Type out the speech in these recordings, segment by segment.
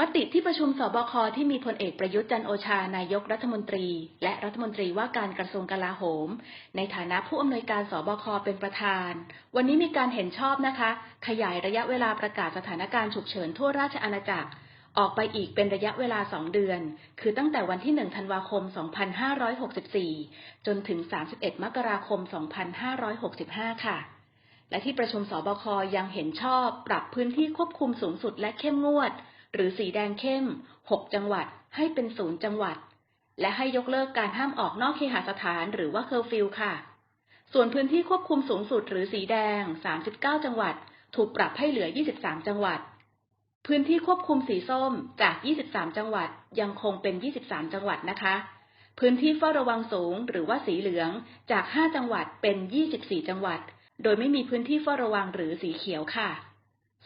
มติที่ประชุมสบคที่มีพลเอกประยุทธ์จันโอชานายกรัฐมนตรี และรัฐมนตรีว่าการกระทรวงกลาโหม ในฐานะผู้อำนวยการสบคเป็นประธาน วันนี้มีการเห็นชอบนะคะ ขยายระยะเวลาประกาศสถานการณ์ฉุกเฉินทั่วราชอาณาจักร ออกไปอีกเป็นระยะเวลา 2 เดือน คือตั้งแต่วันที่ 1 ธันวาคม 2564 จนถึง 31 มกราคม 2565 ค่ะและที่ประชุมสบคยังเห็นชอบ ปรับพื้นที่ควบคุมสูงสุดและเข้มงวด หรือสีแดงเข้ม 6 จังหวัด ให้เป็นศูนย์จังหวัด และให้ยกเลิกการห้ามออกนอกเคหสถานหรือว่าเคอร์ฟิวค่ะ ส่วนพื้นที่ควบคุมสูงสุดหรือสีแดง 39 จังหวัด ถูกปรับให้เหลือ 23 จังหวัด พื้นที่ควบคุมสีส้มจาก 23 จังหวัดยังคงเป็น 23 จังหวัดนะคะ พื้นที่เฝ้าระวังสูงหรือว่าสีเหลืองจาก 5 จังหวัดเป็น 24 จังหวัด โดยไม่มีพื้นที่เฝ้าระวังหรือสีเขียวค่ะ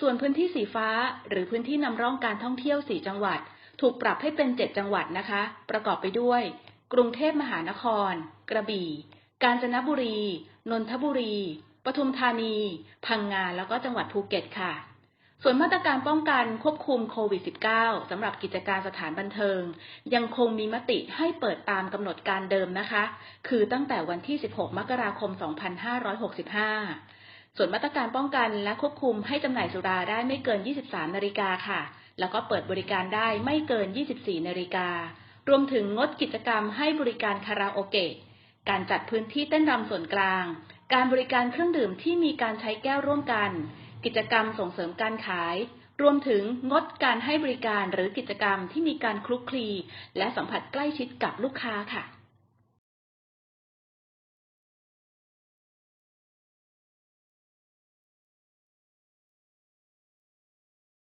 ส่วนพื้นที่สีฟ้า หรือพื้นที่นำร่องการท่องเที่ยว 4 จังหวัด ถูกปรับให้เป็น 7 จังหวัดนะคะ ประกอบไปด้วย กรุงเทพมหานคร กระบี่ กาญจนบุรี นนทบุรี ปทุมธานี พังงา แล้วก็จังหวัดภูเก็ตค่ะ ส่วนมาตรการป้องกันควบคุมโควิด -19 สำหรับกิจการสถานบันเทิง ยังคงมีมติให้เปิดตามกำหนดการเดิมนะคะ คือตั้งแต่วันที่ 16 มกราคม 2565 ส่วนมาตรการป้องกันและควบคุมให้จำหน่ายสุราได้ไม่เกิน 23 นาฬิกาค่ะ แล้วก็เปิดบริการได้ไม่เกิน 24 นาฬิกา รวมถึงงดกิจกรรมให้บริการคาราโอเกะ การจัดพื้นที่เต้นรำส่วนกลาง การบริการเครื่องดื่มที่มีการใช้แก้วร่วมกัน กิจกรรมส่งเสริมการขาย รวมถึงงดการให้บริการหรือกิจกรรมที่มีการคลุกคลี และสัมผัสใกล้ชิดกับลูกค้าค่ะ